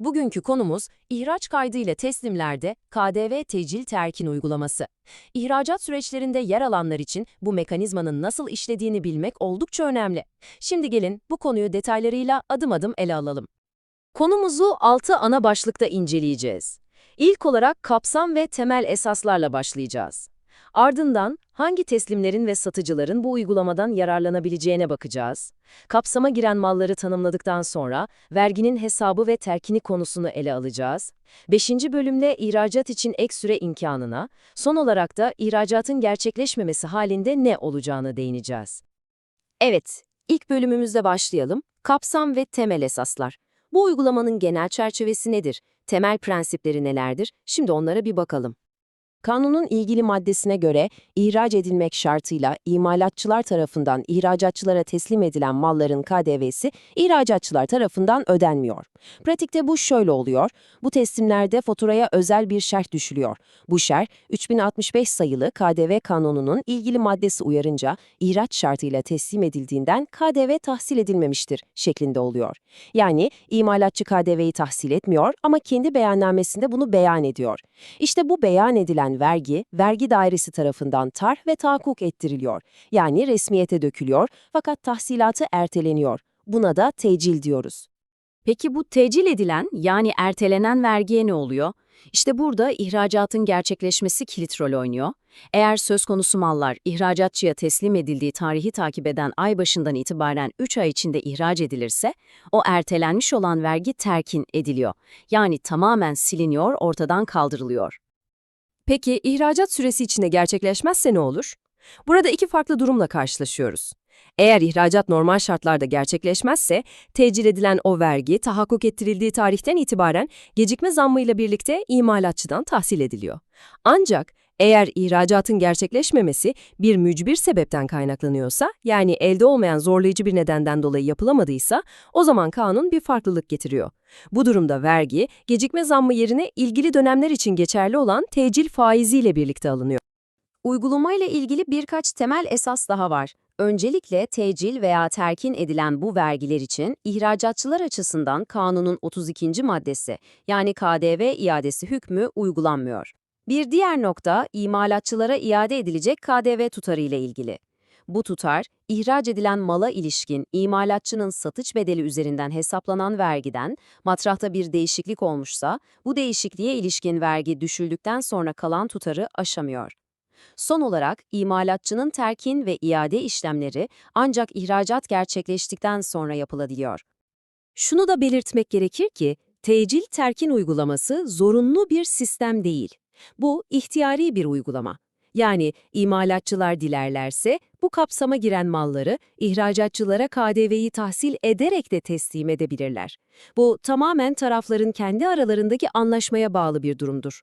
Bugünkü konumuz ihraç kaydı ile teslimlerde KDV tecil terkin uygulaması. İhracat süreçlerinde yer alanlar için bu mekanizmanın nasıl işlediğini bilmek oldukça önemli. Şimdi gelin bu konuyu detaylarıyla adım adım ele alalım. Konumuzu 6 ana başlıkta inceleyeceğiz. İlk olarak kapsam ve temel esaslarla başlayacağız. Ardından hangi teslimlerin ve satıcıların bu uygulamadan yararlanabileceğine bakacağız. Kapsama giren malları tanımladıktan sonra verginin hesabı ve terkini konusunu ele alacağız. Beşinci bölümde ihracat için ek süre imkanına, son olarak da ihracatın gerçekleşmemesi halinde ne olacağını değineceğiz. Evet, ilk bölümümüzde başlayalım. Kapsam ve temel esaslar. Bu uygulamanın genel çerçevesi nedir? Temel prensipleri nelerdir? Şimdi onlara bir bakalım. Kanunun ilgili maddesine göre ihraç edilmek şartıyla imalatçılar tarafından ihracatçılara teslim edilen malların KDV'si ihracatçılar tarafından ödenmiyor. Pratikte bu şöyle oluyor. Bu teslimlerde faturaya özel bir şerh düşülüyor. Bu şerh 3065 sayılı KDV kanununun ilgili maddesi uyarınca ihraç şartıyla teslim edildiğinden KDV tahsil edilmemiştir şeklinde oluyor. Yani imalatçı KDV'yi tahsil etmiyor ama kendi beyannamesinde bunu beyan ediyor. İşte bu beyan edilen vergi, vergi dairesi tarafından tar ve tahakkuk ettiriliyor. Yani resmiyete dökülüyor fakat tahsilatı erteleniyor. Buna da tecil diyoruz. Peki bu tecil edilen yani ertelenen vergiye ne oluyor? İşte burada ihracatın gerçekleşmesi kilit rol oynuyor. Eğer söz konusu mallar ihracatçıya teslim edildiği tarihi takip eden ay başından itibaren 3 ay içinde ihraç edilirse, o ertelenmiş olan vergi terkin ediliyor. Yani tamamen siliniyor, ortadan kaldırılıyor. Peki ihracat süresi içinde gerçekleşmezse ne olur? Burada iki farklı durumla karşılaşıyoruz. Eğer ihracat normal şartlarda gerçekleşmezse, tecil edilen o vergi tahakkuk ettirildiği tarihten itibaren gecikme zammıyla birlikte imalatçıdan tahsil ediliyor. Ancak eğer ihracatın gerçekleşmemesi bir mücbir sebepten kaynaklanıyorsa, yani elde olmayan zorlayıcı bir nedenden dolayı yapılamadıysa, o zaman kanun bir farklılık getiriyor. Bu durumda vergi, gecikme zammı yerine ilgili dönemler için geçerli olan tecil faiziyle birlikte alınıyor. Uygulamayla ilgili birkaç temel esas daha var. Öncelikle tecil veya terkin edilen bu vergiler için ihracatçılar açısından kanunun 32. maddesi yani KDV iadesi hükmü uygulanmıyor. Bir diğer nokta imalatçılara iade edilecek KDV tutarı ile ilgili. Bu tutar, ihraç edilen mala ilişkin imalatçının satış bedeli üzerinden hesaplanan vergiden, matrahta bir değişiklik olmuşsa, bu değişikliğe ilişkin vergi düşüldükten sonra kalan tutarı aşamıyor. Son olarak imalatçının terkin ve iade işlemleri ancak ihracat gerçekleştikten sonra yapılabiliyor. Şunu da belirtmek gerekir ki, tecil terkin uygulaması zorunlu bir sistem değil. Bu ihtiyari bir uygulama. Yani imalatçılar dilerlerse bu kapsama giren malları ihracatçılara KDV'yi tahsil ederek de teslim edebilirler. Bu tamamen tarafların kendi aralarındaki anlaşmaya bağlı bir durumdur.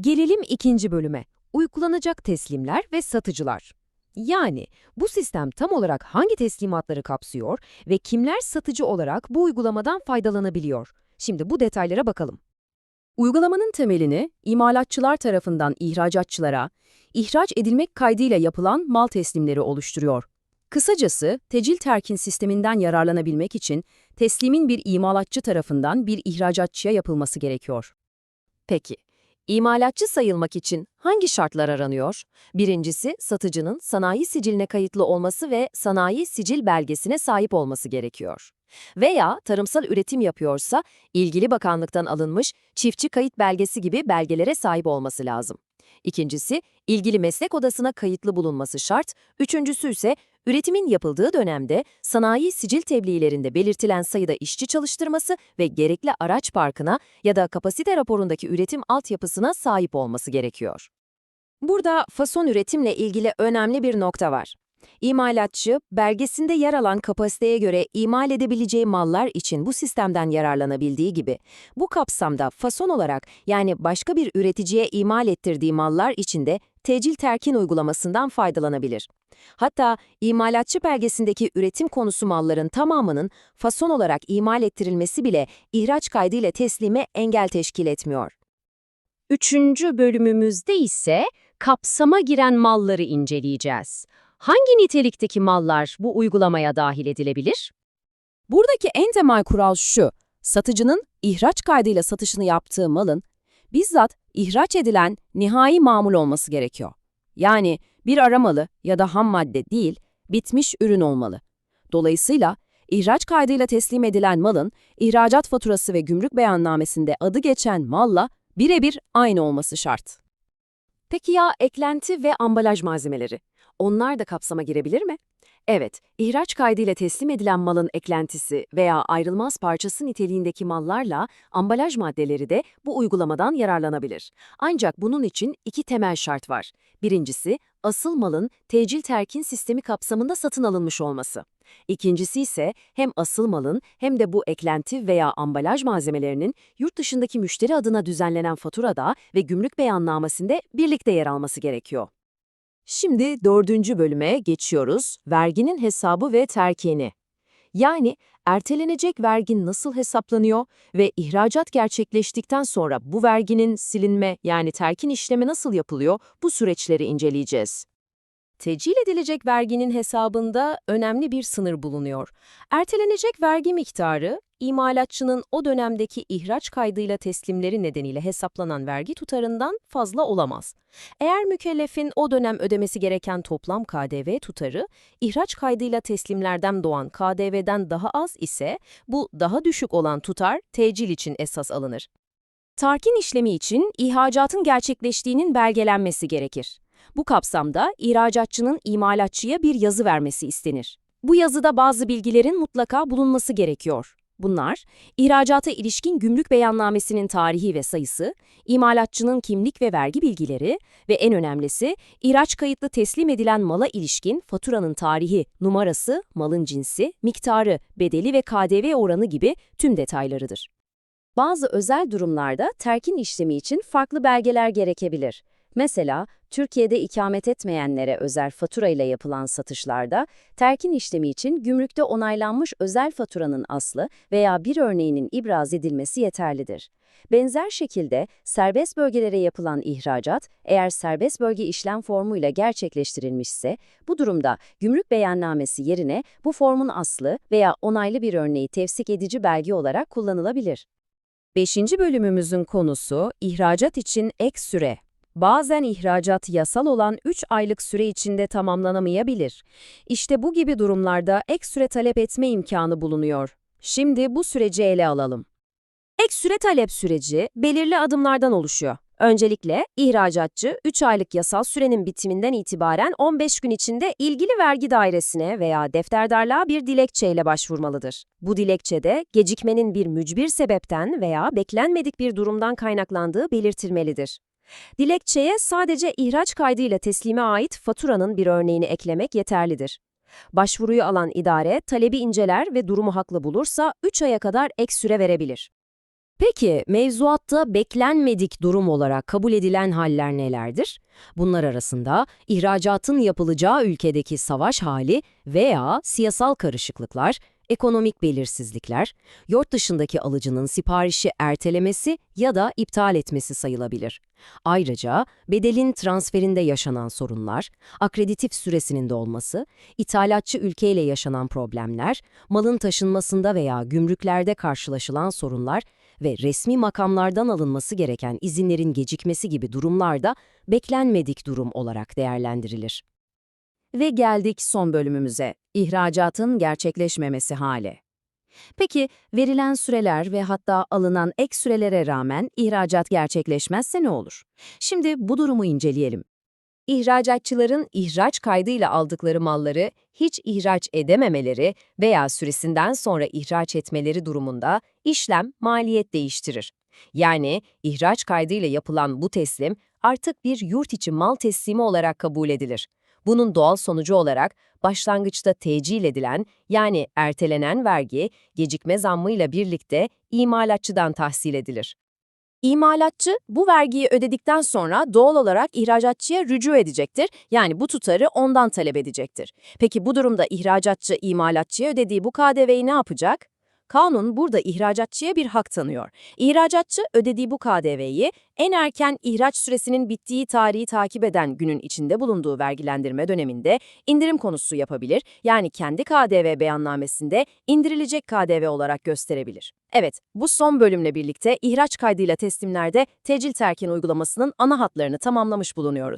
Gelelim ikinci bölüme. Uygulanacak teslimler ve satıcılar. Yani bu sistem tam olarak hangi teslimatları kapsıyor ve kimler satıcı olarak bu uygulamadan faydalanabiliyor? Şimdi bu detaylara bakalım. Uygulamanın temelini imalatçılar tarafından ihracatçılara, ihraç edilmek kaydıyla yapılan mal teslimleri oluşturuyor. Kısacası, tecil terkin sisteminden yararlanabilmek için teslimin bir imalatçı tarafından bir ihracatçıya yapılması gerekiyor. Peki, imalatçı sayılmak için hangi şartlar aranıyor? Birincisi, satıcının sanayi siciline kayıtlı olması ve sanayi sicil belgesine sahip olması gerekiyor. Veya tarımsal üretim yapıyorsa, ilgili bakanlıktan alınmış çiftçi kayıt belgesi gibi belgelere sahip olması lazım. İkincisi, ilgili meslek odasına kayıtlı bulunması şart. Üçüncüsü ise üretimin yapıldığı dönemde sanayi sicil tebliğlerinde belirtilen sayıda işçi çalıştırması ve gerekli araç parkına ya da kapasite raporundaki üretim altyapısına sahip olması gerekiyor. Burada fason üretimle ilgili önemli bir nokta var. İmalatçı, belgesinde yer alan kapasiteye göre imal edebileceği mallar için bu sistemden yararlanabildiği gibi, bu kapsamda fason olarak yani başka bir üreticiye imal ettirdiği mallar için de tecil terkin uygulamasından faydalanabilir. Hatta imalatçı belgesindeki üretim konusu malların tamamının fason olarak imal ettirilmesi bile ihraç kaydıyla teslime engel teşkil etmiyor. Üçüncü bölümümüzde ise kapsama giren malları inceleyeceğiz. Hangi nitelikteki mallar bu uygulamaya dahil edilebilir? Buradaki en temel kural şu, satıcının ihraç kaydıyla satışını yaptığı malın bizzat ihraç edilen nihai mamul olması gerekiyor. Yani bir aramalı ya da ham madde değil, bitmiş ürün olmalı. Dolayısıyla ihraç kaydıyla teslim edilen malın ihracat faturası ve gümrük beyannamesinde adı geçen malla birebir aynı olması şart. Peki ya eklenti ve ambalaj malzemeleri? Onlar da kapsama girebilir mi? Evet, ihraç kaydıyla teslim edilen malın eklentisi veya ayrılmaz parçası niteliğindeki mallarla ambalaj maddeleri de bu uygulamadan yararlanabilir. Ancak bunun için iki temel şart var. Birincisi, asıl malın tecil terkin sistemi kapsamında satın alınmış olması. İkincisi ise hem asıl malın hem de bu eklenti veya ambalaj malzemelerinin yurt dışındaki müşteri adına düzenlenen faturada ve gümrük beyannamesinde birlikte yer alması gerekiyor. Şimdi dördüncü bölüme geçiyoruz. Verginin hesabı ve terkini. Yani ertelenecek vergi nasıl hesaplanıyor ve ihracat gerçekleştikten sonra bu verginin silinme yani terkin işlemi nasıl yapılıyor bu süreçleri inceleyeceğiz. Tecil edilecek verginin hesabında önemli bir sınır bulunuyor. Ertelenecek vergi miktarı, imalatçının o dönemdeki ihraç kaydıyla teslimleri nedeniyle hesaplanan vergi tutarından fazla olamaz. Eğer mükellefin o dönem ödemesi gereken toplam KDV tutarı, ihraç kaydıyla teslimlerden doğan KDV'den daha az ise, bu daha düşük olan tutar tecil için esas alınır. Tarkin işlemi için ihracatın gerçekleştiğinin belgelenmesi gerekir. Bu kapsamda ihracatçının imalatçıya bir yazı vermesi istenir. Bu yazıda bazı bilgilerin mutlaka bulunması gerekiyor. Bunlar, ihracata ilişkin gümrük beyannamesinin tarihi ve sayısı, imalatçının kimlik ve vergi bilgileri ve en önemlisi, ihraç kayıtlı teslim edilen mala ilişkin faturanın tarihi, numarası, malın cinsi, miktarı, bedeli ve KDV oranı gibi tüm detaylarıdır. Bazı özel durumlarda terkin işlemi için farklı belgeler gerekebilir. Mesela, Türkiye'de ikamet etmeyenlere özel fatura ile yapılan satışlarda, terkin işlemi için gümrükte onaylanmış özel faturanın aslı veya bir örneğinin ibraz edilmesi yeterlidir. Benzer şekilde serbest bölgelere yapılan ihracat, eğer serbest bölge işlem formuyla gerçekleştirilmişse, bu durumda gümrük beyannamesi yerine bu formun aslı veya onaylı bir örneği tevsik edici belge olarak kullanılabilir. Beşinci bölümümüzün konusu ihracat için ek süre. Bazen ihracat yasal olan 3 aylık süre içinde tamamlanamayabilir. İşte bu gibi durumlarda ek süre talep etme imkanı bulunuyor. Şimdi bu süreci ele alalım. Ek süre talep süreci belirli adımlardan oluşuyor. Öncelikle ihracatçı 3 aylık yasal sürenin bitiminden itibaren 15 gün içinde ilgili vergi dairesine veya defterdarlığa bir dilekçeyle başvurmalıdır. Bu dilekçede gecikmenin bir mücbir sebepten veya beklenmedik bir durumdan kaynaklandığı belirtilmelidir. Dilekçeye sadece ihraç kaydıyla teslime ait faturanın bir örneğini eklemek yeterlidir. Başvuruyu alan idare talebi inceler ve durumu haklı bulursa 3 aya kadar ek süre verebilir. Peki mevzuatta beklenmedik durum olarak kabul edilen haller nelerdir? Bunlar arasında ihracatın yapılacağı ülkedeki savaş hali veya siyasal karışıklıklar, ekonomik belirsizlikler, yurt dışındaki alıcının siparişi ertelemesi ya da iptal etmesi sayılabilir. Ayrıca bedelin transferinde yaşanan sorunlar, akreditif süresinin dolması, ithalatçı ülkeyle yaşanan problemler, malın taşınmasında veya gümrüklerde karşılaşılan sorunlar ve resmi makamlardan alınması gereken izinlerin gecikmesi gibi durumlarda beklenmedik durum olarak değerlendirilir. Ve geldik son bölümümüze, ihracatın gerçekleşmemesi hali. Peki verilen süreler ve hatta alınan ek sürelere rağmen ihracat gerçekleşmezse ne olur? Şimdi bu durumu inceleyelim. İhracatçıların ihraç kaydıyla aldıkları malları hiç ihraç edememeleri veya süresinden sonra ihraç etmeleri durumunda işlem maliyet değiştirir. Yani ihraç kaydıyla yapılan bu teslim artık bir yurt içi mal teslimi olarak kabul edilir. Bunun doğal sonucu olarak başlangıçta tecil edilen yani ertelenen vergi gecikme zammıyla birlikte imalatçıdan tahsil edilir. İmalatçı bu vergiyi ödedikten sonra doğal olarak ihracatçıya rücu edecektir. Yani bu tutarı ondan talep edecektir. Peki bu durumda ihracatçı imalatçıya ödediği bu KDV'yi ne yapacak? Kanun burada ihracatçıya bir hak tanıyor. İhracatçı ödediği bu KDV'yi en erken ihraç süresinin bittiği tarihi takip eden günün içinde bulunduğu vergilendirme döneminde indirim konusu yapabilir. Yani kendi KDV beyannamesinde indirilecek KDV olarak gösterebilir. Evet, bu son bölümle birlikte ihraç kaydıyla teslimlerde tecil terkin uygulamasının ana hatlarını tamamlamış bulunuyoruz.